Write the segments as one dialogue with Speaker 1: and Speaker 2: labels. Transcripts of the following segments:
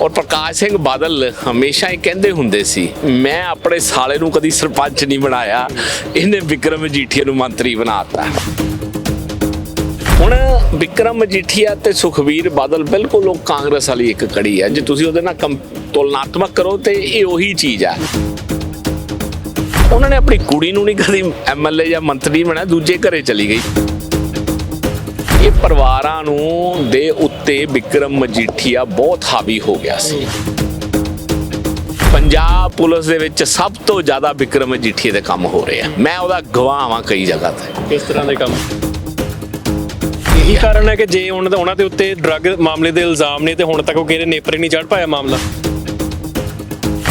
Speaker 1: ਔਰ ਪ੍ਰਕਾਸ਼ ਸਿੰਘ ਬਾਦਲ ਹਮੇਸ਼ਾ ਹੀ ਕਹਿੰਦੇ ਹੁੰਦੇ ਸੀ, ਮੈਂ ਆਪਣੇ ਸਾਲੇ ਨੂੰ ਕਦੀ ਸਰਪੰਚ ਨਹੀਂ ਬਣਾਇਆ, ਇਹਨੇ ਵਿਕਰਮ ਮਜੀਠੀਆ ਨੂੰ ਮੰਤਰੀ ਬਣਾਤਾ। ਹੁਣ ਵਿਕਰਮ ਮਜੀਠੀਆ ਤੇ ਸੁਖਵੀਰ ਬਾਦਲ ਬਿਲਕੁਲ ਉਹ ਕਾਂਗਰਸ ਵਾਲੀ ਇੱਕ ਕੜੀ ਹੈ ਜੇ ਤੁਸੀਂ ਉਹਦੇ ਨਾਲ ਕੰਪ- ਤੁਲਨਾਤਮਕ ਕਰੋ ਤੇ ਇਹ ਉਹੀ ਚੀਜ਼ ਆ। ਉਹਨਾਂ ਨੇ ਆਪਣੀ ਕੁੜੀ ਨੂੰ ਨਹੀਂ ਕਦੀ ਐਮਐਲਏ ਜਾਂ ਮੰਤਰੀ ਬਣਾਇਆ ਦੂਜੇ ਘਰੇ ਚਲੀ ਗਈ। ਇਹ ਪਰਿਵਾਰਾਂ ਨੂੰ ਦੇ ਉੱਤੇ ਵਿਕਰਮ ਮਜੀਠੀਆ ਬਹੁਤ ਹਾਵੀ ਹੋ ਗਿਆ ਸੀ। ਪੰਜਾਬ ਪੁਲਿਸ ਦੇ ਵਿੱਚ ਸਭ ਤੋਂ ਜ਼ਿਆਦਾ ਵਿਕਰਮ ਮਜੀਠੀਆ ਦੇ ਕੰਮ ਹੋ ਰਹੇ ਆ। ਮੈਂ ਉਹਦਾ ਗਵਾਹ ਹਾਂ ਕਈ ਜਗ੍ਹਾ ਤੇ।
Speaker 2: ਕਿਸ ਤਰ੍ਹਾਂ ਦੇ ਕੰਮ? ਇਹੀ ਕਾਰਨ ਹੈ ਕਿ ਜੇ ਉਹਨਾਂ ਦੇ ਉੱਤੇ ਡਰੱਗ ਮਾਮਲੇ ਦੇ ਇਲਜ਼ਾਮ ਨੇ ਤੇ ਹੁਣ ਤੱਕ ਉਹ ਕਿਹੜੇ ਨੇਪਰੇ ਨਹੀਂ ਚੜ ਪਾਇਆ ਮਾਮਲਾ।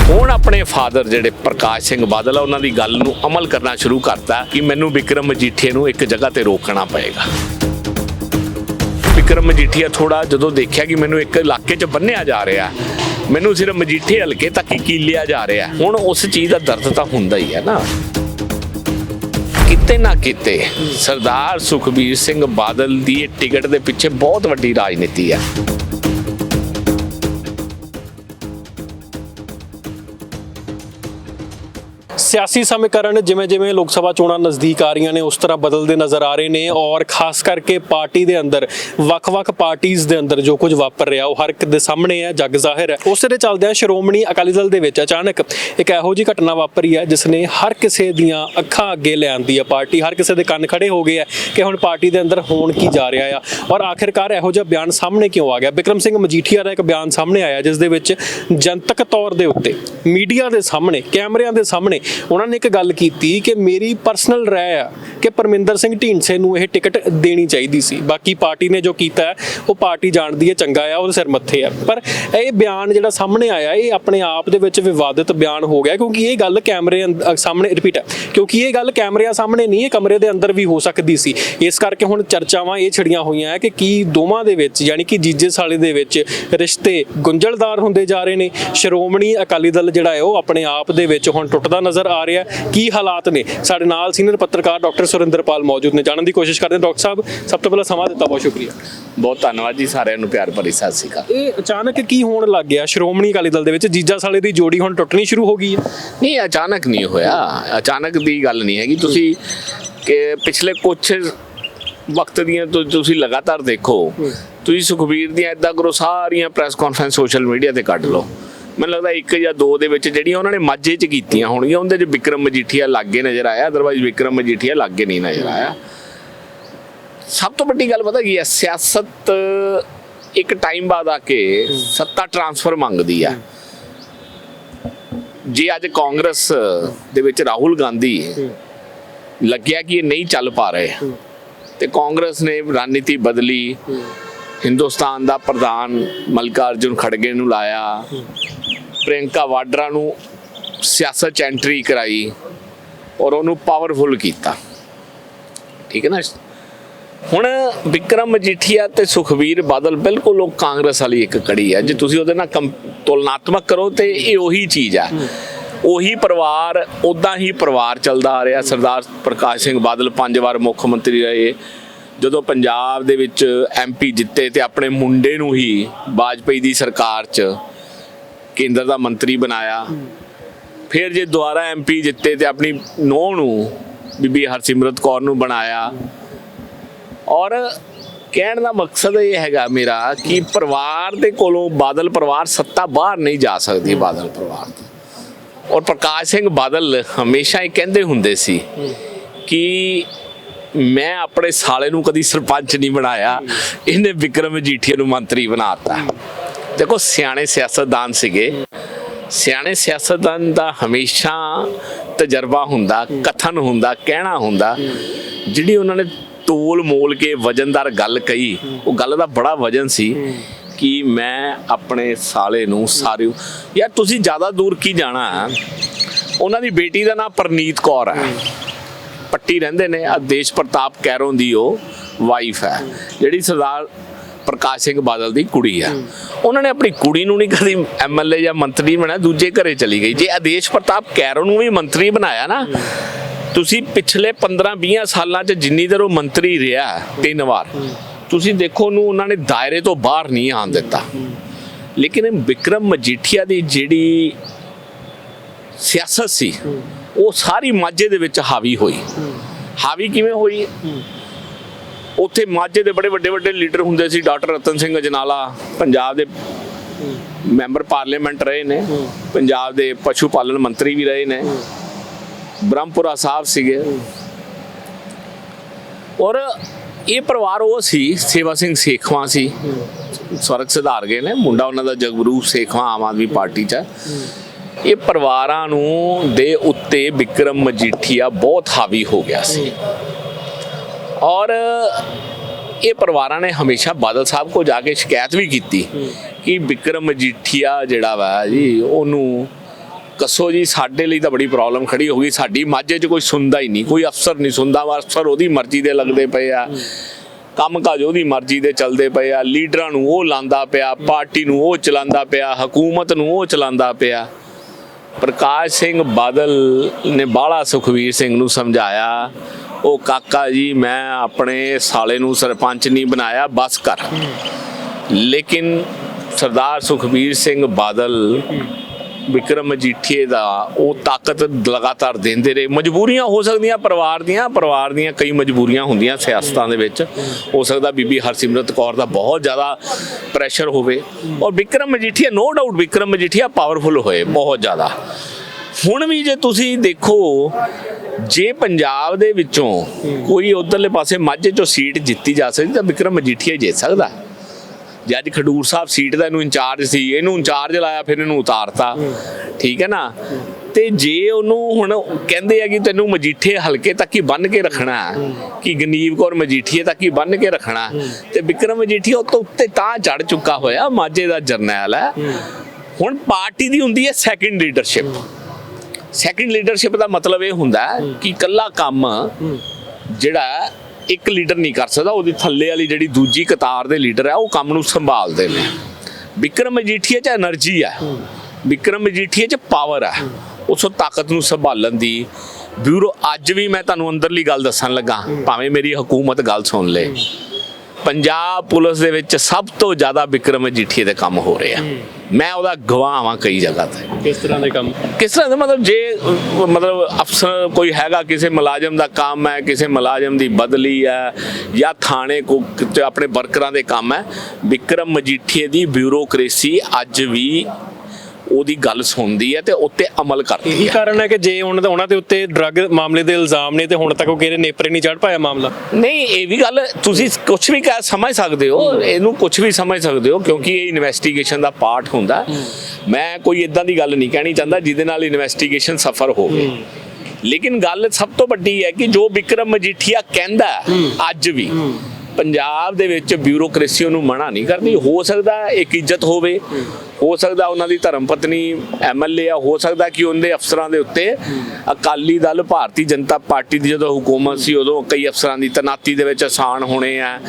Speaker 1: ਹੁਣ ਆਪਣੇ ਫਾਦਰ ਜਿਹੜੇ ਪ੍ਰਕਾਸ਼ ਸਿੰਘ ਬਾਦਲ ਆ ਉਹਨਾਂ ਦੀ ਗੱਲ ਨੂੰ ਅਮਲ ਕਰਨਾ ਸ਼ੁਰੂ ਕਰਤਾ ਕਿ ਮੈਨੂੰ ਵਿਕਰਮ ਮਜੀਠੀਆ ਨੂੰ ਇੱਕ ਜਗ੍ਹਾ ਤੇ ਰੋਕਣਾ ਪਏਗਾ। ਵਿਕਰਮ ਮਜੀਠੀਆ ਥੋੜਾ ਜਦੋਂ ਦੇਖਿਆ ਕਿ ਮੈਨੂੰ ਇੱਕ ਇਲਾਕੇ 'ਚ ਬੰਨਿਆ ਜਾ ਰਿਹਾ, ਮੈਨੂੰ ਸਿਰਫ ਮਜੀਠੇ ਹਲਕੇ ਤੱਕ ਹੀ ਕੀਲਿਆ ਜਾ ਰਿਹਾ। ਹੁਣ ਉਸ ਚੀਜ਼ ਦਾ ਦਰਦ ਤਾਂ ਹੁੰਦਾ ਹੀ ਹੈ ਨਾ। ਕਿਤੇ ਨਾ ਕਿਤੇ ਸਰਦਾਰ ਸੁਖਬੀਰ ਸਿੰਘ ਬਾਦਲ ਦੀ ਇਹ ਟਿਕਟ ਦੇ ਪਿੱਛੇ ਬਹੁਤ ਵੱਡੀ ਰਾਜਨੀਤੀ ਹੈ।
Speaker 2: ਸਿਆਸੀ ਸਮੀਕਰਨ ਜਿਵੇਂ ਜਿਵੇਂ ਲੋਕ ਸਭਾ ਚੋਣਾਂ ਨਜ਼ਦੀਕ ਆ ਰਹੀਆਂ ਨੇ, ਉਸ ਤਰ੍ਹਾਂ ਬਦਲਦੇ ਨਜ਼ਰ ਆ ਰਹੇ ਨੇ ਔਰ ਖਾਸ ਕਰਕੇ ਪਾਰਟੀ ਦੇ ਅੰਦਰ ਵੱਖ-ਵੱਖ ਪਾਰਟੀਆਂ ਦੇ ਅੰਦਰ ਜੋ ਕੁਝ ਵਾਪਰ ਰਿਹਾ, ਉਹ ਹਰ ਇੱਕ ਦੇ ਸਾਹਮਣੇ ਹੈ, ਜੱਗ ਜ਼ਾਹਿਰ ਹੈ। ਉਸੇ ਦੇ ਚੱਲਦਿਆਂ ਸ਼੍ਰੋਮਣੀ ਅਕਾਲੀ ਦਲ ਦੇ ਵਿੱਚ ਅਚਾਨਕ ਇੱਕ ਇਹੋ ਜਿਹੀ ਘਟਨਾ ਵਾਪਰੀ ਹੈ, ਜਿਸ ਨੇ ਹਰ ਕਿਸੇ ਦੀਆਂ ਅੱਖਾਂ ਅੱਗੇ ਲਿਆਂਦੀ ਹੈ ਪਾਰਟੀ, ਹਰ ਕਿਸੇ ਦੇ ਕੰਨ ਖੜੇ ਹੋ ਗਏ ਹੈ ਕਿ ਹੁਣ ਪਾਰਟੀ ਦੇ ਅੰਦਰ ਹੋਣ ਕੀ ਜਾ ਰਿਹਾ ਆ। ਔਰ ਆਖਿਰਕਾਰ ਇਹੋ ਜਿਹਾ ਬਿਆਨ ਸਾਹਮਣੇ ਕਿਉਂ ਆ ਗਿਆ? ਬਿਕਰਮ ਸਿੰਘ ਮਜੀਠੀਆ ਦਾ ਇੱਕ ਬਿਆਨ ਸਾਹਮਣੇ ਆਇਆ, ਜਿਸ ਦੇ ਵਿੱਚ ਜਨਤਕ ਤੌਰ ਦੇ ਉੱਤੇ ਮੀਡੀਆ ਦੇ ਸਾਹਮਣੇ, ਕੈਮਰਿਆਂ ਦੇ ਸਾਹਮਣੇ ਉਹਨਾਂ ਨੇ ਇੱਕ ਗੱਲ ਕੀਤੀ ਕਿ ਮੇਰੀ ਪਰਸਨਲ ਰਾਏ ਆ ਕਿ ਪਰਮਿੰਦਰ ਸਿੰਘ ਢੀਂਡਸੇ ਨੂੰ ਇਹ ਟਿਕਟ ਦੇਣੀ ਚਾਹੀਦੀ ਸੀ। ਬਾਕੀ ਪਾਰਟੀ ਨੇ ਜੋ ਕੀਤਾ ਹੈ, ਉਹ ਪਾਰਟੀ ਜਾਣਦੀ ਹੈ ਚੰਗਾ ਆ ਉਹਦੇ ਸਿਰ ਮੱਥੇ ਆ। ਪਰ ਇਹ ਬਿਆਨ ਜਿਹੜਾ ਸਾਹਮਣੇ ਆਇਆ ਇਹ ਆਪਣੇ ਆਪ ਦੇ ਵਿੱਚ ਵਿਵਾਦਿਤ ਬਿਆਨ ਹੋ ਗਿਆ ਕਿਉਂਕਿ ਇਹ ਗੱਲ ਕੈਮਰੇ ਸਾਹਮਣੇ ਰਿਪੀਟ ਹੈ ਕਿਉਂਕਿ ਇਹ ਗੱਲ ਕੈਮਰਿਆਂ ਸਾਹਮਣੇ ਨਹੀਂ ਇਹ ਕਮਰੇ ਦੇ ਅੰਦਰ ਵੀ ਹੋ ਸਕਦੀ ਸੀ। ਇਸ ਕਰਕੇ ਹੁਣ ਚਰਚਾਵਾਂ ਇਹ ਛੜੀਆਂ ਹੋਈਆਂ ਹੈ ਕਿ ਕੀ ਦੋਵਾਂ ਦੇ ਵਿੱਚ ਯਾਨੀ ਕਿ ਜੀਜੇ ਸਾਲੇ ਦੇ ਵਿੱਚ ਰਿਸ਼ਤੇ ਗੁੰਝਲਦਾਰ ਹੁੰਦੇ ਜਾ ਰਹੇ ਨੇ। ਸ਼੍ਰੋਮਣੀ ਅਕਾਲੀ ਦਲ ਜਿਹੜਾ ਹੈ ਉਹ ਆਪਣੇ ਆਪ ਦੇ ਵਿੱਚ ਹੁਣ ਟੁੱਟਦਾ ਨਜ਼ਰ ਆ ਰਿਹਾ। ਕੀ ਹਾਲਾਤ ਨੇ? ਸਾਡੇ ਨਾਲ ਸੀਨੀਅਰ ਪੱਤਰਕਾਰ ਡਾਕਟਰ ਸੁਰਿੰਦਰਪਾਲ ਮੌਜੂਦ ਨੇ। ਜਾਣਨ ਦੀ ਕੋਸ਼ਿਸ਼ ਕਰਦੇ ਹਾਂ। ਡਾਕਟਰ ਸਾਹਿਬ ਸਭ ਤੋਂ ਪਹਿਲਾਂ ਸਮਾਂ ਦਿੱਤਾ ਬਹੁਤ ਸ਼ੁਕਰੀਆ।
Speaker 1: ਬਹੁਤ ਧੰਨਵਾਦ ਜੀ ਸਾਰਿਆਂ ਨੂੰ ਪਿਆਰ ਭਰੀ ਸਤਿ ਸ਼੍ਰੀ ਅਕਾਲ।
Speaker 2: ਇਹ ਅਚਾਨਕ ਕੀ ਹੋਣ ਲੱਗ ਗਿਆ? ਸ਼੍ਰੋਮਣੀ ਅਕਾਲੀ ਦਲ ਦੇ ਵਿੱਚ ਜੀਜਾ ਸਾਲੇ ਦੀ ਜੋੜੀ ਹੁਣ ਟੁੱਟਣੀ ਸ਼ੁਰੂ ਹੋ ਗਈ ਹੈ।
Speaker 1: ਨਹੀਂ ਅਚਾਨਕ ਨਹੀਂ ਹੋਇਆ। ਅਚਾਨਕ ਦੀ ਗੱਲ ਨਹੀਂ ਹੈਗੀ। ਤੁਸੀਂ ਕਿ ਪਿਛਲੇ ਕੁਝ ਵਕਤ ਦੀਆਂ ਤੁ- ਤੁਸੀਂ ਲਗਾਤਾਰ ਦੇਖੋ ਤੁਸੀਂ ਸੁਖਬੀਰ ਦੀਆਂ ਇਦਾਂ ਕਰੋ ਸਾਰੀਆਂ ਪ੍ਰੈਸ ਕਾਨਫਰੰਸ ਸੋਸ਼ਲ ਮੀਡੀਆ ਤੇ ਕੱਢ ਲਓ। ਮੈਨੂੰ ਲੱਗਦਾ ਇੱਕ ਜਾਂ ਦੋ ਦੇ ਵਿੱਚ ਜਿਹੜੀਆਂ ਉਹਨਾਂ ਨੇ ਮਾਝੇ 'ਚ ਕੀਤੀਆਂ ਹੋਣਗੀਆਂ, ਉਹਦੇ 'ਚ ਵਿਕਰਮ ਮਜੀਠੀਆ ਲਾਗੇ ਨਜ਼ਰ ਆਇਆ ਅਦਰਵਾਈਜ਼ ਵਿਕਰਮ ਮਜੀਠੀਆ ਲਾਗੇ ਨਹੀਂ ਨਜ਼ਰ ਆਇਆ। ਸਭ ਤੋਂ ਵੱਡੀ ਗੱਲ ਪਤਾ ਕੀ ਹੈ, ਸਿਆਸਤ ਇੱਕ ਟਾਈਮ ਬਾਅਦ ਆ ਕੇ ਸੱਤਾ ਟਰਾਂਸਫਰ ਮੰਗਦੀ ਆ। ਜੇ ਅੱਜ ਕਾਂਗਰਸ ਦੇ ਵਿੱਚ ਰਾਹੁਲ ਗਾਂਧੀ ਲੱਗਿਆ ਕਿ ਇਹ ਨਹੀਂ ਚੱਲ ਪਾ ਰਹੇ, ਤੇ ਕਾਂਗਰਸ ਨੇ ਰਣਨੀਤੀ ਬਦਲੀ, ਹਿੰਦੁਸਤਾਨ ਦਾ ਪ੍ਰਧਾਨ ਮਲਕਾਰਜੁਨ ਖੜਗੇ ਨੂੰ ਲਾਇਆ ਪ੍ਰਿੰਕਾ ਵਾਡਰਾ ਨੂੰ ਸਿਆਸਤ 'ਚ ਐਂਟਰੀ ਕਰਾਈ ਔਰ ਉਹਨੂੰ ਪਾਵਰਫੁਲ ਕੀਤਾ। ਠੀਕ ਹੈ ਨਾ? ਹੁਣ ਵਿਕਰਮ ਮਜੀਠੀਆ ਤੇ ਸੁਖਵੀਰ ਬਾਦਲ ਬਿਲਕੁਲ ਉਹ ਕਾਂਗਰਸ ਵਾਲੀ ਇੱਕ ਕੜੀ ਹੈ ਜੇ ਤੁਸੀਂ ਉਹਦੇ ਨਾਲ ਤੁਲਨਾਤਮਕ ਕਰੋ ਤੇ ਇਹ ਉਹੀ ਚੀਜ਼ ਆ ਉਹੀ ਪਰਿਵਾਰ ਉਦਾਂ ਹੀ ਪਰਿਵਾਰ ਚੱਲਦਾ ਆ ਰਿਹਾ। ਸਰਦਾਰ ਪ੍ਰਕਾਸ਼ ਸਿੰਘ ਬਾਦਲ ਪੰਜ ਵਾਰ ਮੁੱਖ ਮੰਤਰੀ ਰਹੇ। ਜਦੋਂ ਪੰਜਾਬ ਦੇ ਵਿੱਚ ਐਮਪੀ ਜਿੱਤੇ ਤੇ ਆਪਣੇ ਮੁੰਡੇ ਨੂੰ ਹੀ ਵਾਜਪਈ ਦੀ ਸਰਕਾਰ 'ਚ ਕੇਂਦਰ ਦਾ ਮੰਤਰੀ ਬਣਾਇਆ। ਫਿਰ ਜੇ ਦੁਬਾਰਾ ਐਮਪੀ ਜਿੱਤੇ ਤੇ ਆਪਣੀ ਨੂੰਹ ਨੂੰ, ਬੀਬੀ ਹਰਸਿਮਰਤ ਕੌਰ ਨੂੰ ਬਣਾਇਆ। ਔਰ ਕਹਿਣ ਦਾ ਮਕਸਦ ਇਹ ਹੈਗਾ ਮੇਰਾ ਕਿ ਪਰਿਵਾਰ ਦੇ ਕੋਲੋਂ ਬਾਦਲ ਪਰਿਵਾਰ ਸੱਤਾ ਬਾਹਰ ਨਹੀਂ ਜਾ ਸਕਦੀ ਬਾਦਲ ਪਰਿਵਾਰ ਤੋਂ। ਔਰ ਪ੍ਰਕਾਸ਼ ਸਿੰਘ ਬਾਦਲ ਹਮੇਸ਼ਾ ਇਹ ਕਹਿੰਦੇ ਹੁੰਦੇ ਸੀ ਕਿ ਮੈਂ ਆਪਣੇ ਸਾਲੇ ਨੂੰ ਕਦੀ ਸਰਪੰਚ ਨਹੀਂ ਬਣਾਇਆ, ਇਹਨੇ ਵਿਕਰਮ ਮਜੀਠੀਆ ਨੂੰ ਮੰਤਰੀ ਬਣਾਤਾ ਦੇਖੋ ਸਿਆਣੇ ਸਿਆਸਤਦਾਨ ਸੀਗੇ। ਸਿਆਣੇ ਸਿਆਸਤਦਾਨ ਦਾ ਹਮੇਸ਼ਾ ਤਜਰਬਾ ਹੁੰਦਾ, ਕਥਨ ਹੁੰਦਾ, ਕਹਿਣਾ ਹੁੰਦਾ। ਜਿਹੜੀ ਉਹਨਾਂ ਨੇ ਤੋਲ ਮੋਲ ਕੇ ਵਜਨਦਾਰ ਗੱਲ ਕਹੀ, ਉਹ ਗੱਲ ਦਾ ਬੜਾ ਵਜਨ ਸੀ ਕਿ ਮੈਂ ਆਪਣੇ ਸਾਲੇ ਨੂੰ ਸਾਰੇ ਯਾਰ ਤੁਸੀਂ ਜ਼ਿਆਦਾ ਦੂਰ ਕੀ ਜਾਣਾ? ਉਹਨਾਂ ਦੀ ਬੇਟੀ ਦਾ ਨਾਮ ਪ੍ਰਨੀਤ ਕੌਰ ਹੈ। ਪੱਟੀ ਰਹਿੰਦੇ ਨੇ ਆਦੇਸ਼ ਪ੍ਰਤਾਪ ਕੈਰੋਂ ਦੀ ਉਹ ਵਾਈਫ ਹੈ। ਜਿਹੜੀ ਸਰਦਾਰ ਪ੍ਰਕਾਸ਼ ਸਿੰਘ ਬਾਦਲ ਦੀ ਕੁੜੀ ਆ। ਉਹਨਾਂ ਨੇ ਆਪਣੀ ਕੁੜੀ ਨੂੰ ਨਹੀਂ ਕਦੀ ਐਮਐਲਏ ਜਾਂ ਮੰਤਰੀ ਬਣਾਇਆ ਦੂਜੇ ਘਰੇ ਚਲੀ ਗਈ। ਜੇ ਆਦੇਸ਼ ਪ੍ਰਤਾਪ ਕੈਰੋਂ ਨੂੰ ਵੀ ਮੰਤਰੀ ਬਣਾਇਆ ਨਾ ਤੁਸੀਂ ਪਿਛਲੇ 15-20 ਸਾਲਾਂ 'ਚ ਜਿੰਨੀ ਦੇਰ ਉਹ ਮੰਤਰੀ ਰਿਹਾ ਤਿੰਨ ਵਾਰ ਤੁਸੀਂ ਦੇਖੋ ਉਹਨੂੰ ਉਹਨਾਂ ਨੇ ਦਾਇਰੇ ਤੋਂ ਬਾਹਰ ਨਹੀਂ ਆਉਣ ਦਿੱਤਾ। ਲੇਕਿਨ ਵਿਕਰਮ ਮਜੀਠੀਆ ਦੀ ਜਿਹੜੀ ਸਿਆਸਤ ਸੀ ਉਹ ਸਾਰੀ ਮਾਝੇ ਦੇ ਵਿੱਚ ਹਾਵੀ ਹੋਈ। ਹਾਵੀ ਕਿਵੇਂ ਹੋਈ? ਉੱਥੇ ਮਾਝੇ ਦੇ ਬੜੇ ਵੱਡੇ ਵੱਡੇ ਲੀਡਰ ਹੁੰਦੇ ਸੀ ਡਾਕਟਰ ਰਤਨ ਸਿੰਘ ਅਜਨਾਲਾ ਪੰਜਾਬ ਦੇ ਮੈਂਬਰ ਪਾਰਲੀਮੈਂਟ ਰਹੇ ਨੇ ਪੰਜਾਬ ਦੇ ਪਸ਼ੂ ਪਾਲਣ ਮੰਤਰੀ ਵੀ ਰਹੇ ਨੇ ਬ੍ਰਹਮਪੁਰਾ ਸਾਹਿਬ ਸੀਗੇ। ਔਰ ਇਹ ਪਰਿਵਾਰ ਉਹ ਸੀ ਸੇਵਾ ਸਿੰਘ ਸੇਖਵਾਂ ਸੀ। ਸਵਰਗ ਸਿਧਾਰ ਗਏ ਨੇ ਮੁੰਡਾ ਉਹਨਾਂ ਦਾ ਜਗਰੂਪ ਸੇਖਵਾਂ ਆਮ ਆਦਮੀ ਪਾਰਟੀ 'ਚ। ਇਹ ਪਰਿਵਾਰਾਂ ਨੂੰ ਦੇ ਉੱਤੇ ਵਿਕਰਮ ਮਜੀਠੀਆ ਬਹੁਤ ਹਾਵੀ ਹੋ ਗਿਆ ਸੀ। ਔਰ ਇਹ ਪਰਿਵਾਰਾਂ ਨੇ ਹਮੇਸ਼ਾ ਬਾਦਲ ਸਾਹਿਬ ਕੋ ਜਾ ਕੇ ਸ਼ਿਕਾਇਤ ਵੀ ਕੀਤੀ ਕਿ ਵਿਕਰਮ ਮਜੀਠੀਆ ਜਿਹੜਾ ਵਾ ਜੀ, ਉਹਨੂੰ ਕੱਸੋ ਜੀ, ਸਾਡੇ ਲਈ ਤਾਂ ਬੜੀ ਪ੍ਰੋਬਲਮ ਖੜੀ ਹੋ ਗਈ, ਸਾਡੀ ਮਾਝੇ 'ਚ ਕੋਈ ਸੁਣਦਾ ਹੀ ਨਹੀਂ, ਕੋਈ ਅਫਸਰ ਨਹੀਂ ਸੁਣਦਾ, ਵਾ ਅਫਸਰ ਉਹਦੀ ਮਰਜ਼ੀ ਦੇ ਲੱਗਦੇ ਪਏ ਆ ਕੰਮ ਕਾਜ ਉਹਦੀ ਮਰਜ਼ੀ ਦੇ ਚੱਲਦੇ ਪਏ ਆ, ਲੀਡਰਾਂ ਨੂੰ ਉਹ ਲਾਂਦਾ ਪਿਆ, ਪਾਰਟੀ ਨੂੰ ਉਹ ਚਲਾਉਂਦਾ ਪਿਆ, ਹਕੂਮਤ ਨੂੰ ਉਹ ਚਲਾਉਂਦਾ ਪਿਆ। ਪ੍ਰਕਾਸ਼ ਸਿੰਘ ਬਾਦਲ ਨੇ ਬਾਲਾ ਸੁਖਵੀਰ ਸਿੰਘ ਨੂੰ ਸਮਝਾਇਆ ਉਹ ਕਾਕਾ ਜੀ, ਮੈਂ ਆਪਣੇ ਸਾਲੇ ਨੂੰ ਸਰਪੰਚ ਨਹੀਂ ਬਣਾਇਆ, ਬਸ ਕਰ ਲੇਕਿਨ ਸਰਦਾਰ ਸੁਖਬੀਰ ਸਿੰਘ ਬਾਦਲ ਵਿਕਰਮ ਮਜੀਠੀਏ ਦਾ ਉਹ ਤਾਕਤ ਲਗਾਤਾਰ ਦਿੰਦੇ ਰਹੇ। ਮਜਬੂਰੀਆਂ ਹੋ ਸਕਦੀਆਂ ਪਰਿਵਾਰ ਦੀਆਂ ਪਰਿਵਾਰ ਦੀਆਂ ਕਈ ਮਜਬੂਰੀਆਂ ਹੁੰਦੀਆਂ ਸਿਆਸਤਾਂ ਦੇ ਵਿੱਚ। ਹੋ ਸਕਦਾ ਬੀਬੀ ਹਰਸਿਮਰਤ ਕੌਰ ਦਾ ਬਹੁਤ ਜ਼ਿਆਦਾ ਪ੍ਰੈਸ਼ਰ ਹੋਵੇ। ਔਰ Vikram Majithia no doubt Vikram Majithia powerful ਹੋਏ, ਬਹੁਤ ਜ਼ਿਆਦਾ। ਹੁਣ ਵੀ ਜੇ ਤੁਸੀਂ ਦੇਖੋ ਜੇ ਪੰਜਾਬ ਦੇ ਵਿੱਚੋਂ ਕੋਈ ਉਧਰਲੇ ਪਾਸੇ ਮਾਝੇ ਚੋਂ ਸੀਟ ਜਿੱਤੀ ਜਾ ਸਕਦੀ ਤਾਂ ਵਿਕਰਮ ਮਜੀਠੀਆ ਜਿੱਤ ਸਕਦਾ। ਜੇ ਅੱਜ ਖਡੂਰ ਸਾਹਿਬ ਸੀਟ ਦਾ ਇਹਨੂੰ ਇੰਚਾਰਜ ਸੀ ਇਹਨੂੰ ਇੰਚਾਰਜ ਲਾਇਆ ਫਿਰ ਇਹਨੂੰ ਉਤਾਰਤਾ। ਠੀਕ ਹੈ ਨਾ? ਤੇ ਜੇ ਉਹਨੂੰ ਹੁਣ ਕਹਿੰਦੇ ਆ ਕਿ ਤੈਨੂੰ ਮਜੀਠੇ ਹਲਕੇ ਤੱਕ ਹੀ ਬੰਨ ਕੇ ਰੱਖਣਾ ਕਿ ਗਨੀਵ ਕੌਰ ਮਜੀਠੀਏ ਤੱਕ ਹੀ ਬੰਨ ਕੇ ਰੱਖਣਾ ਹੈ, ਤੇ ਵਿਕਰਮ ਮਜੀਠੀਆ ਉਹ ਤੋਂ ਉੱਤੇ ਤਾਂ ਚੜ ਚੁੱਕਾ ਹੋਇਆ ਮਾਝੇ ਦਾ ਜਰਨੈਲ ਹੈ। ਹੁਣ ਪਾਰਟੀ ਦੀ ਹੁੰਦੀ ਹੈ ਸੈਕੰਡ ਲੀਡਰਸ਼ਿਪ ਸੈਕੰਡ ਲੀਡਰਸ਼ਿਪ ਦਾ ਮਤਲਬ ਇਹ ਹੁੰਦਾ ਕਿ ਇਕੱਲਾ ਕੰਮ ਜਿਹੜਾ ਇੱਕ ਲੀਡਰ ਨਹੀਂ ਕਰ ਸਕਦਾ ਉਹਦੀ ਥੱਲੇ ਵਾਲੀ ਜਿਹੜੀ ਦੂਜੀ ਕਤਾਰ ਦੇ ਲੀਡਰ ਆ ਉਹ ਕੰਮ ਨੂੰ ਸੰਭਾਲਦੇ ਨੇ। ਵਿਕਰਮ ਮਜੀਠੀਆ 'ਚ એનર્ਜੀ ਆ। ਵਿਕਰਮ ਮਜੀਠੀਆ 'ਚ ਪਾਵਰ ਆ। ਉਸ ਤਾਕਤ ਨੂੰ ਸੰਭਾਲਣ ਦੀ ਬਿਊਰੋ ਅੱਜ ਵੀ ਮੈਂ ਤੁਹਾਨੂੰ ਅੰਦਰਲੀ ਗੱਲ ਦੱਸਣ ਲੱਗਾ। ਭਾਵੇਂ ਮੇਰੀ ਹਕੂਮਤ ਗੱਲ ਸੁਣ ਲੇ। ਪੰਜਾਬ ਪੁਲਿਸ ਦੇ ਵਿੱਚ ਸਭ ਤੋਂ ਜ਼ਿਆਦਾ ਵਿਕਰਮ ਮਜੀਠੀਆ ਦੇ ਕੰਮ ਹੋ ਰਹੇ ਆ। ਮੈਂ ਉਹਦਾ ਗਵਾਹ ਹਾਂ ਕਈ ਜਗ੍ਹਾ ਤੇ।
Speaker 2: ਕਿਸ ਤਰ੍ਹਾਂ ਦੇ ਕੰਮ?
Speaker 1: ਕਿਸ ਤਰ੍ਹਾਂ ਦਾ? ਮਤਲਬ ਜੇ ਮਤਲਬ ਅਫਸਰ ਕੋਈ ਹੈਗਾ ਕਿਸੇ ਮੁਲਾਜ਼ਮ ਦਾ ਕੰਮ ਹੈ ਕਿਸੇ ਮੁਲਾਜ਼ਮ ਦੀ ਬਦਲੀ ਹੈ ਜਾਂ ਥਾਣੇ ਕੋ ਆਪਣੇ ਵਰਕਰਾਂ ਦੇ ਕੰਮ ਹੈ ਵਿਕਰਮ ਮਜੀਠੀਏ ਦੀ ਬਿਊਰੋਕ੍ਰੇਸੀ ਅੱਜ ਵੀ ਉਹਦੀ ਗੱਲ ਸੁਣਦੀ ਹੈ ਤੇ ਉੱਤੇ ਅਮਲ ਕਰਦੀ
Speaker 2: ਇਹੀ
Speaker 1: ਹੈ।
Speaker 2: ਕਾਰਨ ਹੈ ਕਿ ਜੇ ਉਹਨਾਂ ਦੇ ਉਹਨਾਂ ਦੇ ਉੱਤੇ ਡਰੱਗ ਮਾਮਲੇ ਦੇ ਇਲਜ਼ਾਮ ਨੇ ਤੇ ਹੁਣ ਤੱਕ ਉਹ ਕਿਹੜੇ ਨੇਪਰੇ ਨਹੀਂ ਚੜ ਪਾਇਆ ਮਾਮਲਾ।
Speaker 1: ਨਹੀਂ ਇਹ ਵੀ ਗੱਲ ਤੁਸੀਂ ਕੁਝ ਵੀ ਸਮਝ ਸਕਦੇ ਹੋ ਇਹਨੂੰ ਕੁਝ ਵੀ ਸਮਝ ਸਕਦੇ ਹੋ ਕਿਉਂਕਿ ਇਹ ਇਨਵੈਸਟੀਗੇਸ਼ਨ ਦਾ ਪਾਰਟ ਹੁੰਦਾ। ਮੈਂ ਕੋਈ ਇਦਾਂ ਦੀ ਗੱਲ ਨਹੀਂ ਕਹਿਣੀ ਚਾਹੁੰਦਾ ਜਿਹਦੇ ਨਾਲ ਇਨਵੈਸਟੀਗੇਸ਼ਨ ਸਫਰ ਹੋਵੇ। ਲੇਕਿਨ ਗੱਲ ਸਭ ਤੋਂ ਵੱਡੀ ਹੈ ਕਿ ਜੋ ਵਿਕਰਮ ਮਜੀਠੀਆ ਕਹਿੰਦਾ ਅੱਜ ਵੀ। ਪੰਜਾਬ ਦੇ ਵਿੱਚ ਬਿਊਰੋਕ੍ਰੇਸੀ ਉਹਨੂੰ ਮਨਾ ਨਹੀਂ ਕਰਦੀ ਹੋ ਸਕਦਾ ਇੱਕ ਇੱਜ਼ਤ ਹੋਵੇ, ਹੋ ਸਕਦਾ ਉਹਨਾਂ ਦੀ ਧਰਮ ਪਤਨੀ ਐਮਐਲਏ ਆ, ਹੋ ਸਕਦਾ ਕਿ ਉਹਦੇ ਅਫਸਰਾਂ ਦੇ ਉੱਤੇ ਅਕਾਲੀ ਦਲ, ਭਾਰਤੀ ਜਨਤਾ ਪਾਰਟੀ ਦੀ ਜਦੋਂ ਹਕੂਮਤ ਸੀ, ਉਦੋਂ ਕਈ ਅਫਸਰਾਂ ਦੀ ਤਨਾਤੀ ਦੇ ਵਿੱਚ ਆਸਾਨ ਹੋਣੇ ਆ,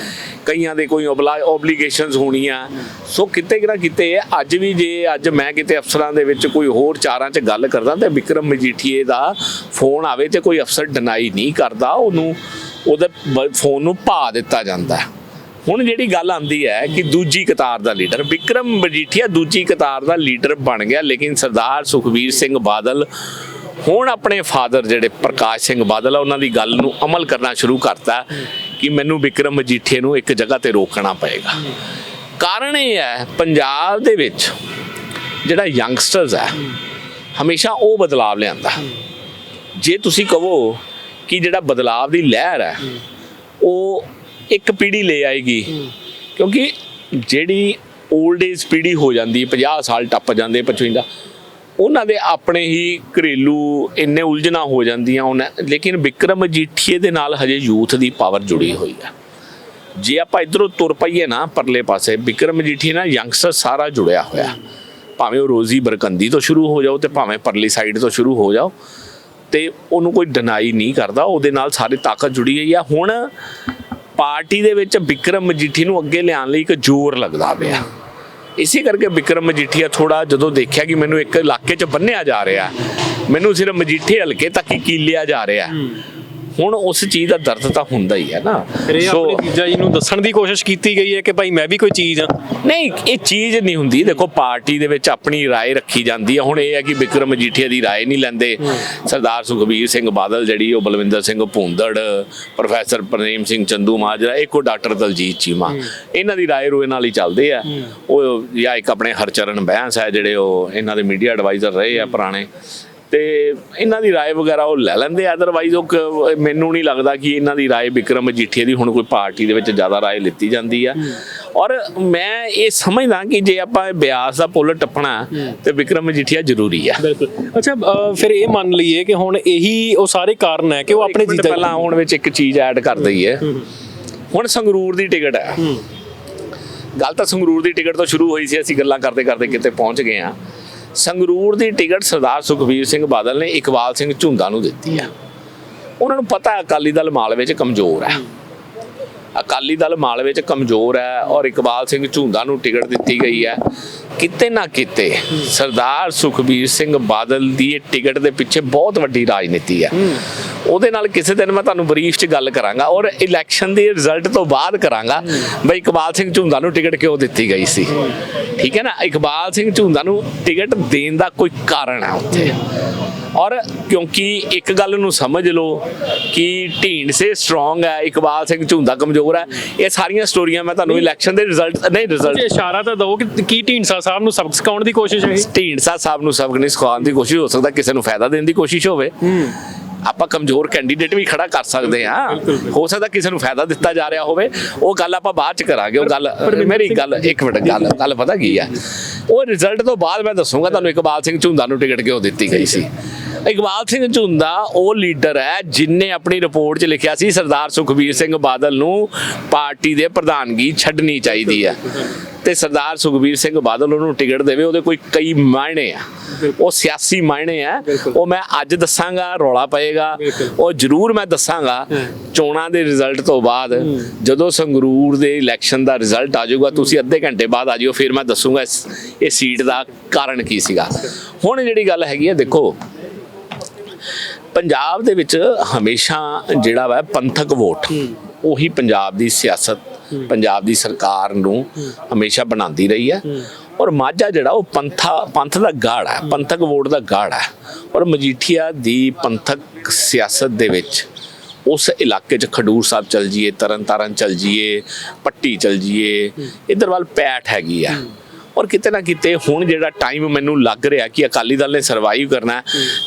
Speaker 1: ਕਈਆਂ ਦੇ ਕੋਈ ਓਬਲੀਗੇਸ਼ਨਸ ਹੋਣੀਆਂ। ਸੋ ਕਿਤੇ ਨਾ ਕਿਤੇ ਅੱਜ ਵੀ ਜੇ ਅੱਜ ਮੈਂ ਕਿਤੇ ਅਫਸਰਾਂ ਦੇ ਵਿੱਚ ਕੋਈ ਹੋਰ ਚਾਰਾਂ 'ਚ ਗੱਲ ਕਰਦਾ ਤੇ ਵਿਕਰਮ ਮਜੀਠੀਏ ਦਾ ਫੋਨ ਆਵੇ ਤੇ ਕੋਈ ਅਫਸਰ ਡਿਨਾਈ ਨਹੀਂ ਕਰਦਾ, ਉਹਨੂੰ ਉਹਦੇ ਬ- ਫੋਨ ਨੂੰ ਭਾ ਦਿੱਤਾ ਜਾਂਦਾ ਹੈ। ਹੁਣ ਜਿਹੜੀ ਗੱਲ ਆਂਦੀ ਹੈ ਕਿ ਦੂਜੀ ਕਤਾਰ ਦਾ ਲੀਡਰ, ਵਿਕਰਮ ਮਜੀਠੀਆ ਦੂਜੀ ਕਤਾਰ ਦਾ ਲੀਡਰ ਬਣ ਗਿਆ, ਲੇਕਿਨ ਸਰਦਾਰ ਸੁਖਬੀਰ ਸਿੰਘ ਬਾਦਲ ਹੁਣ ਆਪਣੇ ਫਾਦਰ ਜਿਹੜੇ ਪ੍ਰਕਾਸ਼ ਸਿੰਘ ਬਾਦਲ ਆ, ਉਹਨਾਂ ਦੀ ਗੱਲ ਨੂੰ ਅਮਲ ਕਰਨਾ ਸ਼ੁਰੂ ਕਰਤਾ ਕਿ ਮੈਨੂੰ ਵਿਕਰਮ ਮਜੀਠੀਏ ਨੂੰ ਇੱਕ ਜਗ੍ਹਾ ਤੇ ਰੋਕਣਾ ਪਏਗਾ ਕਾਰਨ ਇਹ ਹੈ, ਪੰਜਾਬ ਦੇ ਵਿੱਚ ਜਿਹੜਾ ਯੰਗਸਟਰਸ ਹੈ, ਹਮੇਸ਼ਾ ਉਹ ਬਦਲਾਵ ਲਿਆਂਦਾ ਜੇ ਤੁਸੀਂ ਕਹੋ ਕਿ ਜਿਹੜਾ ਬਦਲਾਵ ਦੀ ਲਹਿਰ ਹੈ ਉਹ ਇੱਕ ਪੀੜ੍ਹੀ ਲੈ ਆਏਗੀ। ਕਿਉਂਕਿ ਜਿਹੜੀ 올ਡ ਏਜ ਪੀੜ੍ਹੀ ਹੋ ਜਾਂਦੀ ਹੈ 50 ਸਾਲ ਟੱਪ ਜਾਂਦੇ 55 ਉਹਨਾਂ ਦੇ ਆਪਣੇ ਹੀ ਘਰੇਲੂ ਇੰਨੇ ਉਲਝਣਾ ਹੋ ਜਾਂਦੀਆਂ ਉਹਨਾਂ ਲੇਕਿਨ ਵਿਕਰਮ ਮਜੀਠੀਏ ਦੇ ਨਾਲ ਹਜੇ ਯੂਥ ਦੀ ਪਾਵਰ ਜੁੜੀ ਹੋਈ ਹੈ। ਜੇ ਆਪਾਂ ਇਧਰੋਂ ਤੁਰ ਪਈਏ ਨਾ ਪਰਲੇ ਪਾਸੇ ਵਿਕਰਮ ਮਜੀਠੀਏ ਨਾਲ ਯੰਗਸਟਰ ਸਾਰਾ ਜੁੜਿਆ ਹੋਇਆ। ਭਾਵੇਂ ਉਹ ਰੋਜ਼ੀ ਬਰਕੰਦੀ ਤੋਂ ਸ਼ੁਰੂ ਹੋ ਜਾਓ ਤੇ ਭਾਵੇਂ ਪਰਲੀ ਸਾਈਡ ਤੋਂ ਸ਼ੁਰੂ ਹੋ ਜਾਓ ਤੇ ਉਹਨੂੰ ਕੋਈ ਡਿਨਾਈ ਨਹੀਂ ਕਰਦਾ, ਉਹਦੇ ਨਾਲ ਸਾਰੀ ਤਾਕਤ ਜੁੜੀ ਹੋਈ ਆ। ਹੁਣ ਪਾਰਟੀ ਦੇ ਵਿੱਚ ਵਿਕਰਮ ਮਜੀਠੀ ਨੂੰ ਅੱਗੇ ਲਿਆਉਣ ਲਈ ਇੱਕ ਜ਼ੋਰ ਲੱਗਦਾ ਪਿਆ। ਇਸੇ ਕਰਕੇ ਵਿਕਰਮ ਮਜੀਠੀਆ ਥੋੜਾ ਜਦੋਂ ਦੇਖਿਆ ਕਿ ਮੈਨੂੰ ਇੱਕ ਇਲਾਕੇ 'ਚ ਬੰਨਿਆ ਜਾ ਰਿਹਾ, ਮੈਨੂੰ ਸਿਰਫ ਮਜੀਠੇ ਹਲਕੇ ਤੱਕ ਹੀ ਕੀਲਿਆ ਜਾ ਰਿਹਾ। ਹੁਣ ਉਸ ਚੀਜ਼ ਦਾ ਦਰਦ ਤਾਂ ਹੁੰਦਾ ਹੀ ਹੈ ਨਾ
Speaker 2: ਫਿਰ ਇਹ
Speaker 1: ਸੋ-
Speaker 2: ਆਪਣੀ ਜੀਜਾ ਜੀ ਨੂੰ ਦੱਸਣ ਦੀ ਕੋਸ਼ਿਸ਼ ਕੀਤੀ ਗਈ ਹੈ ਕਿ ਭਾਈ ਮੈਂ ਵੀ ਕੋਈ ਚੀਜ਼ ਆ
Speaker 1: ਨਹੀਂ ਇਹ ਚੀਜ਼ ਨਹੀਂ ਹੁੰਦੀ ਦੇਖੋ ਪਾਰਟੀ ਦੇ ਵਿੱਚ ਆਪਣੀ رائے ਰੱਖੀ ਜਾਂਦੀ ਹੈ ਹੁਣ ਇਹ ਹੈ ਕਿ ਵਿਕਰਮ ਮਜੀਠੀਆ ਦੀ رائے ਨਹੀਂ ਲੈਂਦੇ ਸਰਦਾਰ ਸੁਖਬੀਰ ਸਿੰਘ ਬਾਦਲ ਜਿਹੜੀ ਉਹ ਬਲਵਿੰਦਰ ਸਿੰਘ ਭੂੰਦੜ ਪ੍ਰੋਫੈਸਰ ਪ੍ਰੇਮ ਸਿੰਘ ਚੰਦੂ ਮਾਜਰਾ ਇੱਕੋ ਡਾਕਟਰ ਦਲਜੀਤ ਚੀਮਾ ਇਹਨਾਂ ਦੀ رائے ਰੋਏ ਨਾਲ ਹੀ ਚੱਲਦੇ ਆ ਉਹ ਜਾਂ ਇੱਕ ਆਪਣੇ ਹਰਚਰਨ ਬਹਿੰਸ ਹੈ ਜਿਹੜੇ ਉਹ ਇਹਨਾਂ ਦੇ ਮੀਡੀਆ ਐਡਵਾਈਜ਼ਰ ਰਹੇ ਆ ਪੁਰਾਣੇ ਤੇ ਇਹਨਾਂ ਦੀ رائے ਵਗੈਰਾ ਉਹ ਲੈ ਲੈਂਦੇ ਅਦਰਵਾਈਜ਼ ਉਹ ਕ- ਮੈਨੂੰ ਨਹੀਂ ਲੱਗਦਾ ਕਿ ਇਹਨਾਂ ਦੀ رائے ਵਿਕਰਮ ਮਜੀਠੀਆ ਦੀ ਹੁਣ ਕੋਈ ਪਾਰਟੀ ਦੇ ਵਿੱਚ ਜ਼ਿਆਦਾ رائے ਲਿੱਤੀ ਜਾਂਦੀ ਆ ਔਰ ਮੈਂ ਇਹ ਸਮਝਦਾ ਕਿ ਜੇ ਆਪਾਂ ਇਹ ਬਿਆਸ ਦਾ ਪੁੱਲ ਟੱਪਣਾ ਤੇ ਵਿਕਰਮ ਮਜੀਠੀਆ ਜ਼ਰੂਰੀ ਆ
Speaker 2: ਬਿਲਕੁਲ ਅੱਛਾ ਅ, ਫਿਰ ਇਹ ਮੰਨ ਲਈਏ ਕਿ ਹੁਣ ਇਹੀ ਉਹ ਸਾਰੇ ਕਾਰਨ ਹੈ ਕਿ ਉਹ ਆਪਣੇ
Speaker 1: ਇੱਕ ਮਿੰਟ
Speaker 2: ਜੀਜਾ
Speaker 1: ਪਹਿਲਾਂ ਆਉਣ ਵਿੱਚ ਇੱਕ ਚੀਜ਼ ਐਡ ਕਰ ਦਈ ਹੈ ਹੁਣ ਸੰਗਰੂਰ ਦੀ ਟਿਕਟ ਹੈ ਗੱਲ ਤਾਂ ਸੰਗਰੂਰ ਦੀ ਟਿਕਟ ਤੋਂ ਸ਼ੁਰੂ ਹੋਈ ਸੀ ਅਸੀਂ ਗੱਲਾਂ ਕਰਦੇ ਕਰਦੇ ਕਿਤੇ ਪਹੁੰਚ ਗਏ ਆ ਸੰਗਰੂਰ ਦੀ ਟਿਕਟ ਸਰਦਾਰ ਸੁਖਬੀਰ ਸਿੰਘ ਬਾਦਲ ਨੇ ਇਕਬਾਲ ਸਿੰਘ ਝੁੰਦਾ ਨੂੰ ਦਿੱਤੀ ਆ। ਉਹਨਾਂ ਨੂੰ ਪਤਾ ਅਕਾਲੀ ਦਲ ਮਾਲਵੇ 'ਚ ਕਮਜ਼ੋਰ ਹੈ। ਅਕਾਲੀ ਦਲ ਮਾਲਵੇ 'ਚ ਕਮਜ਼ੋਰ ਹੈ ਔਰ ਇਕਬਾਲ ਸਿੰਘ ਝੁੰਦਾ ਨੂੰ ਟਿਕਟ ਦਿੱਤੀ ਗਈ ਹੈ। ਕਿਤੇ ਨਾ ਕਿਤੇ ਸਰਦਾਰ ਸੁਖਬੀਰ ਸਿੰਘ ਬਾਦਲ ਦੀ ਇਹ ਟਿਕਟ ਦੇ ਪਿੱਛੇ ਬਹੁਤ ਵੱਡੀ ਰਾਜਨੀਤੀ ਹੈ। ਉਹਦੇ ਨਾਲ ਕਿਸੇ ਦਿਨ ਮੈਂ ਤੁਹਾਨੂੰ ਬਰੀਫ 'ਚ ਗੱਲ ਕਰਾਂਗਾ ਔਰ ਇਲੈਕਸ਼ਨ ਦੇ ਰਿਜ਼ਲਟ ਤੋਂ ਬਾਅਦ ਕਰਾਂਗਾ। ਬਈ ਇਕਬਾਲ ਸਿੰਘ ਝੁੰਦਾ ਨੂੰ ਟਿਕਟ ਕਿਉਂ ਦਿੱਤੀ ਗਈ ਸੀ? ਠੀਕ ਹੈ ਨਾ? ਇਕਬਾਲ ਸਿੰਘ ਝੁੰਦਾ ਨੂੰ ਟਿਕਟ ਦੇਣ ਦਾ ਕੋਈ ਕਾਰਨ ਹੈ ਉੱਥੇ। ਔਰ ਕਿਉਂਕਿ ਇੱਕ ਗੱਲ ਨੂੰ ਸਮਝ ਲਓ ਕਿ ਢੀਂਡਸੇ ਸਟਰੋਂਗ ਹੈ ਇਕਬਾਲ ਸਿੰਘ ਝੁੰਦਾ ਕਮਜ਼ੋਰ ਹੈ। ਇਹ ਸਾਰੀਆਂ ਸਟੋਰੀਆਂ ਮੈਂ ਤੁਹਾਨੂੰ ਇਲੈਕਸ਼ਨ ਦੇ ਰਿਜ਼ਲਟ ਨਹੀਂ ਰਿਜ਼ਲਟ
Speaker 2: ਇਸ਼ਾਰਾ ਤਾਂ ਦਿਓ ਕਿ ਕੀ ਢੀਂਡਸਾ ਸਾਹਿਬ ਨੂੰ ਸਬਕ ਸਿਖਾਉਣ ਦੀ ਕੋਸ਼ਿਸ਼ ਹੈ?
Speaker 1: ਢੀਂਡਸਾ ਸਾਹਿਬ ਨੂੰ ਸਬਕ ਨਹੀਂ ਸਿਖਾਉਣ ਦੀ ਕੋਸ਼ਿਸ਼ ਹੋ ਸਕਦਾ ਕਿਸੇ ਨੂੰ ਫਾਇਦਾ ਦੇਣ ਦੀ ਕੋਸ਼ਿਸ਼ ਹੋਵੇ। ਆਪਾਂ ਕਮਜ਼ੋਰ ਕੈਂਡੀਡੇਟ ਵੀ ਖੜਾ ਕਰ ਸਕਦੇ ਹਾਂ। ਹੋ ਸਕਦਾ ਕਿਸੇ ਨੂੰ ਫਾਇਦਾ ਦਿੱਤਾ ਜਾ ਰਿਹਾ ਹੋਵੇ। ਉਹ ਗੱਲ ਆਪਾਂ ਬਾਅਦ ਚ ਕਰਾਂਗੇ। ਉਹ ਗੱਲ ਮੇਰੀ ਗੱਲ ਇੱਕ ਮਿੰਟ ਗੱਲ ਗੱਲ ਪਤਾ ਕੀ ਹੈ? ਉਹ ਰਿਜ਼ਲਟ ਤੋਂ ਬਾਅਦ ਮੈਂ ਦੱਸੂਗਾ ਤੁਹਾਨੂੰ ਇਕਬਾਲ ਸਿੰਘ ਝੁੰਦਾ ਨੂੰ ਟਿਕਟ ਕਿਉਂ ਦਿੱਤੀ ਗਈ ਸੀ? ਇਕਬਾਲ ਸਿੰਘ ਝੁੰਦਾ ਉਹ ਲੀਡਰ ਹੈ ਜਿਨੇ ਆਪਣੀ ਰਿਪੋਰਟ 'ਚ ਲਿਖਿਆ ਸੀ ਸਰਦਾਰ ਸੁਖਬੀਰ ਸਿੰਘ ਬਾਦਲ ਨੂੰ ਪਾਰਟੀ ਦੇ ਪ੍ਰਧਾਨਗੀ ਛੱਡਣੀ ਚਾਹੀਦੀ ਹੈ। ਤੇ ਸਰਦਾਰ ਸੁਖਬੀਰ ਸਿੰਘ ਬਾਦਲ ਉਹਨੂੰ ਟਿਕਟ ਦੇਵੇ ਉਹਦੇ ਕੋਈ ਕਈ ਮਾਇਨੇ ਆ। ਉਹ ਸਿਆਸੀ ਮਾਇਨੇ ਆ। ਉਹ ਮੈਂ ਅੱਜ ਦੱਸਾਂਗਾ ਰੌਲਾ ਪਏਗਾ। ਉਹ ਜ਼ਰੂਰ ਮੈਂ ਦੱਸਾਂਗਾ ਚੋਣਾਂ ਦੇ ਰਿਜ਼ਲਟ ਤੋਂ ਬਾਅਦ ਜਦੋਂ ਸੰਗਰੂਰ ਦੇ ਇਲੈਕਸ਼ਨ ਦਾ ਰਿਜ਼ਲਟ ਆ ਜਾਊਗਾ ਤੁਸੀਂ ਅੱਧੇ ਘੰਟੇ ਬਾਅਦ ਆ ਜਿਓ ਫਿਰ ਮੈਂ ਦੱਸੂਗਾ ਇਸ- ਸੀਟ ਦਾ ਕਾਰਨ ਕੀ ਸੀਗਾ। ਹੁਣ ਜਿਹੜੀ ਗੱਲ ਹੈਗੀ ਹੈ ਦੇਖੋ ਪੰਜਾਬ ਦੇ ਵਿੱਚ ਹਮੇਸ਼ਾ ਜਿਹੜਾ ਵਾ ਪੰਥਕ ਵੋਟ ਉਹੀ ਪੰਜਾਬ ਦੀ ਸਿਆਸਤ ਪੰਜਾਬ ਦੀ ਸਰਕਾਰ ਨੂੰ ਹਮੇਸ਼ਾ ਬਣਾਉਂਦੀ ਰਹੀ ਹੈ। ਔਰ ਮਾਝਾ ਜਿਹੜਾ ਉਹ ਪੰਥਾ ਪੰਥ ਦਾ ਗਾੜ ਹੈ ਪੰਥਕ ਵੋਟ ਦਾ ਗਾੜ ਹੈ। ਔਰ ਮਜੀਠੀਆ ਦੀ ਪੰਥਕ ਸਿਆਸਤ ਦੇ ਵਿੱਚ ਉਸ ਇਲਾਕੇ 'ਚ ਖਡੂਰ ਸਾਹਿਬ ਚਲ ਜੀਏ ਤਰਨਤਾਰਨ ਚਲ ਜੀਏ ਪੱਟੀ ਚਲ ਜੀਏ ਇਧਰ ਵੱਲ ਪੈਠ ਹੈਗੀ ਆ ਔਰ ਕਿਤੇ ਨਾ ਕਿਤੇ ਹੁਣ ਜਿਹੜਾ ਟਾਈਮ ਮੈਨੂੰ ਲੱਗ ਰਿਹਾ ਕਿ ਅਕਾਲੀ ਦਲ ਨੇ ਸਰਵਾਈਵ ਕਰਨਾ ਹੈ,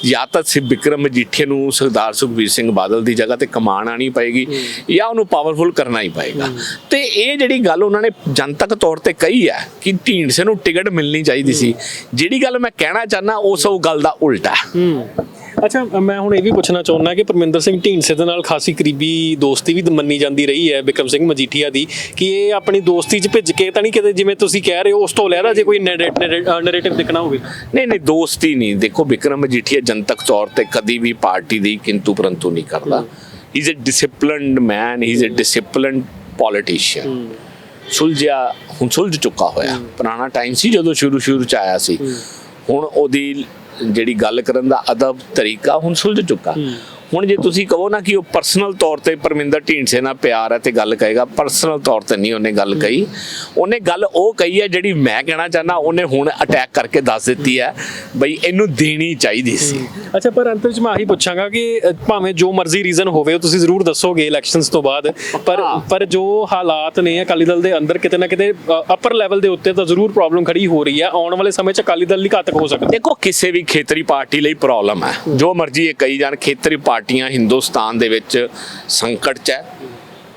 Speaker 1: ਜਾਂ ਤਾਂ ਸਿ ਵਿਕਰਮ ਮਜੀਠੀਆ ਨੂੰ ਸਰਦਾਰ ਸੁਖਬੀਰ ਸਿੰਘ ਬਾਦਲ ਦੀ ਜਗ੍ਹਾ ਤੇ ਕਮਾਨ ਆਣੀ ਪਏਗੀ ਜਾਂ ਉਹਨੂੰ ਪਾਵਰਫੁਲ ਕਰਨਾ ਹੀ ਪਏਗਾ। ਤੇ ਇਹ ਜਿਹੜੀ ਗੱਲ ਉਹਨਾਂ ਨੇ ਜਨਤਕ ਤੌਰ ਤੇ ਕਹੀ ਹੈ ਕਿ ਢੀਂਡਸੇ ਨੂੰ ਟਿਕਟ ਮਿਲਣੀ ਚਾਹੀਦੀ ਸੀ। ਜਿਹੜੀ ਗੱਲ ਮੈਂ ਕਹਿਣਾ ਚਾਹਨਾ ਉਸ ਉਹ ਗੱਲ ਦਾ ਉਲਟਾ ਹੂੰ।
Speaker 2: ਅੱਛਾ ਮੈਂ ਹੁਣ ਇਹ ਵੀ ਪੁੱਛਣਾ ਚਾਹੁੰਦਾ ਕਿ ਪਰਮਿੰਦਰ ਸਿੰਘ ਢੀਂਡਸੇ ਦੇ ਨਾਲ ਖਾਸੀ ਕਰੀਬੀ ਦੋਸਤੀ ਵੀ ਮੰਨੀ ਜਾਂਦੀ ਰਹੀ ਹੈ ਬਿਕਰਮ ਸਿੰਘ ਮਜੀਠੀਆ ਦੀ ਕਿ ਇਹ ਆਪਣੀ ਦੋਸਤੀ 'ਚ ਭਿੱਜ ਕੇ ਤਾਂ ਨਹੀਂ ਕਿਤੇ ਜਿਵੇਂ ਤੁਸੀਂ ਕਹਿ ਰਹੇ ਹੋ ਉਸ ਤੋਂ ਲੈਦਾ ਜੇ ਕੋਈ ਨੈਰੇਟਿਵ ਦਿਖਣਾ ਹੋਵੇ?
Speaker 1: ਨਹੀਂ ਨਹੀਂ ਦੋਸਤੀ ਨਹੀਂ। ਦੇਖੋ ਵਿਕਰਮ ਮਜੀਠੀਆ ਜਨਤਕ ਤੌਰ ਤੇ ਕਦੀ ਵੀ ਪਾਰਟੀ ਦੀ ਕਿੰਤੂ ਪਰੰਤੂ ਨਹੀਂ ਕਰਦਾ। ਹੀ। Is a disciplined man he is a disciplined politician ਸੁਲਝਿਆ ਹੁਣ ਸੁਲਝ ਚੁੱਕਾ ਹੋਇਆ। ਪੁਰਾਣਾ ਟਾਈਮ ਸੀ ਜਦੋਂ ਸ਼ੁਰੂ ਸ਼ੁਰੂ ਚ ਆਇਆ ਸੀ। ਹੁਣ ਉਹਦੀ ਜਿਹੜੀ ਗੱਲ ਕਰਨ ਦਾ ਅਦਬ ਤਰੀਕਾ ਹੁਣ ਸੁਲਝ ਚੁੱਕਾ। ਹੁਣ ਜੇ ਤੁਸੀਂ ਕਹੋ ਨਾ ਕਿ ਉਹ ਪਰਸਨਲ ਤੌਰ ਤੇ ਪਰਮਿੰਦਰ ਢੀਂਡਸੇ ਨਾਲ ਪਿਆਰ ਹੈ ਤੇ ਗੱਲ ਕਹੇਗਾ ਪਰਸਨਲ ਤੌਰ ਤੇ ਨਹੀਂ ਉਹਨੇ ਗੱਲ ਕਹੀ। ਉਹਨੇ ਗੱਲ ਉਹ ਕਹੀ ਹੈ ਜਿਹੜੀ ਮੈਂ ਕਹਿਣਾ ਚਾਹਨਾ ਉਹਨੇ ਹੁਣ ਅਟੈਕ ਕਰਕੇ ਦੱਸ ਦਿੱਤੀ ਹੈ ਬਈ ਇਹਨੂੰ ਦੇਣੀ ਚਾਹੀਦੀ ਸੀ।
Speaker 2: ਅੱਛਾ ਪਰ ਅੰਤ ਵਿੱਚ ਮੈਂ ਆਹੀ ਪੁੱਛਾਂਗਾ ਕਿ ਭਾਵੇਂ ਜੋ ਮਰਜ਼ੀ ਰੀਜ਼ਨ ਹੋਵੇ ਤੁਸੀਂ ਜ਼ਰੂਰ ਦੱਸੋਗੇ ਇਲੈਕਸ਼ਨਸ ਤੋਂ ਬਾਅਦ। ਪਰ ਪਰ ਜੋ ਹਾਲਾਤ ਨੇ ਅਕਾਲੀ ਦਲ ਦੇ ਅੰਦਰ ਕਿਤੇ ਨਾ ਕਿਤੇ ਅਪਰ ਲੈਵਲ ਦੇ ਉੱਤੇ ਤਾਂ ਜ਼ਰੂਰ ਪ੍ਰੋਬਲਮ ਖੜੀ ਹੋ ਰਹੀ ਹੈ। ਆਉਣ ਵਾਲੇ ਸਮੇਂ 'ਚ ਅਕਾਲੀ ਦਲ ਲਈ ਘਾਤਕ ਹੋ ਸਕਦਾ।
Speaker 1: ਦੇਖੋ ਕਿਸੇ ਵੀ ਖੇਤਰੀ ਪਾਰਟੀ ਲਈ ਪ੍ਰੋਬਲਮ ਹੈ। ਜੋ ਮਰਜ਼ੀ ਇਹ ਕਹੀ ਜਾਣ ਖੇਤਰੀ ਪਾਰਟੀਆਂ ਹਿੰਦੁਸਤਾਨ ਦੇ ਵਿੱਚ ਸੰਕਟ 'ਚ ਹੈ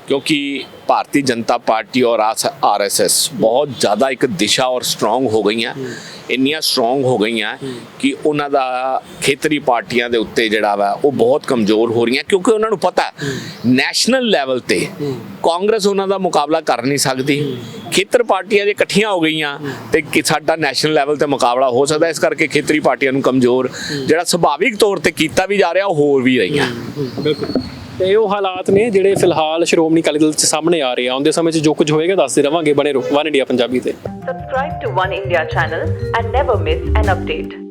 Speaker 1: ਕਿਉਂਕਿ ਭਾਰਤੀ ਜਨਤਾ ਪਾਰਟੀ ਔਰ ਆਰਐਸਐਸ ਬਹੁਤ ਜ਼ਿਆਦਾ ਇੱਕ ਦਿਸ਼ਾ ਔਰ ਸਟਰੋਂਗ ਹੋ ਗਈਆਂ। ਇੰਨੀਆਂ ਸਟਰੋਂਗ ਹੋ ਗਈਆਂ ਕਿ ਉਹਨਾਂ ਦਾ ਖੇਤਰੀ ਪਾਰਟੀਆਂ ਦੇ ਉੱਤੇ ਜਿਹੜਾ ਵਾ ਉਹ ਬਹੁਤ ਕਮਜ਼ੋਰ ਹੋ ਰਹੀਆਂ ਕਿਉਂਕਿ ਉਹਨਾਂ ਨੂੰ ਪਤਾ ਨੈਸ਼ਨਲ ਲੈਵਲ ਤੇ ਕਾਂਗਰਸ ਉਹਨਾਂ ਦਾ ਮੁਕਾਬਲਾ ਕਰ ਨਹੀਂ ਸਕਦੀ। ਖੇਤਰ ਪਾਰਟੀਆਂ ਜੇ ਇਕੱਠੀਆਂ ਹੋ ਗਈਆਂ ਤੇ ਕਿ ਸਾਡਾ ਨੈਸ਼ਨਲ ਲੈਵਲ ਤੇ ਮੁਕਾਬਲਾ ਹੋ ਸਕਦਾ ਇਸ ਕਰਕੇ ਖੇਤਰੀ ਪਾਰਟੀਆਂ ਨੂੰ ਕਮਜ਼ੋਰ ਜਿਹੜਾ ਸੁਭਾਵਿਕ ਤੌਰ ਤੇ ਕੀਤਾ ਵੀ ਜਾ ਰਿਹਾ ਉਹ ਹੋਰ ਵੀ ਰਹੀਆਂ।
Speaker 2: ਬਿਲਕੁਲ। ਤੇ ਉਹ ਹਾਲਾਤ ਨੇ ਜਿਹੜੇ ਫਿਲਹਾਲ ਸ਼੍ਰੋਮਣੀ ਅਕਾਲੀ ਦਲ 'ਚ ਸਾਹਮਣੇ ਆ ਰਹੇ ਆ। ਆਉਂਦੇ ਸਮੇਂ 'ਚ ਜੋ ਕੁਝ ਹੋਏਗਾ ਦੱਸਦੇ ਰਵਾਂਗੇ ਬਣੇ ਰਹੋ। ਵਨ ਇੰਡੀਆ ਪੰਜਾਬੀ ਤੇ।
Speaker 3: Subscribe to One India channel and never miss an update.